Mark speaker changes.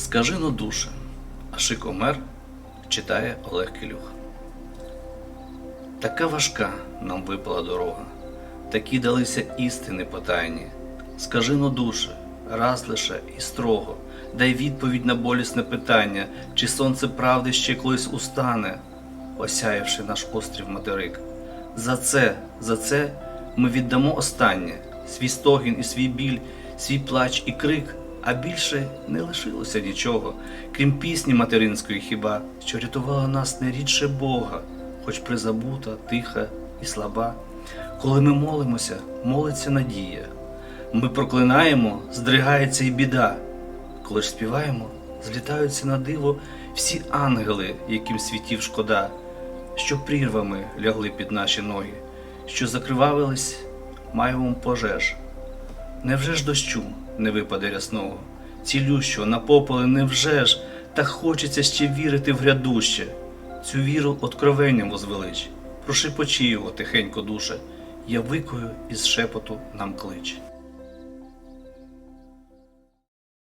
Speaker 1: Скажи но душе, а шикомер читає Олег Килюх. Така важка нам випала дорога, такі далися істини потайні. Скажи но душе, раз лише і строго, дай відповідь на болісне питання, чи сонце правди ще колись устане, осяявши наш острів материк. За це, за це ми віддамо останнє, свій стогін і свій біль, свій плач і крик, а більше не лишилося нічого, крім пісні материнської хіба, що рятувала нас не рідше Бога, хоч призабута, тиха і слаба. Коли ми молимося, молиться надія. Ми проклинаємо, здригається і біда. Коли ж співаємо, злітаються на диво всі ангели, яким світів шкода, що прірвами лягли під наші ноги, що закривавились майвом пожеж. Невже ж дощу не випаде рясного? Цілющого на пополе невже ж, та хочеться ще вірити в грядуще. Цю віру откровенням возвелич. Прошепочи його тихенько душе, я викою із шепоту нам клич.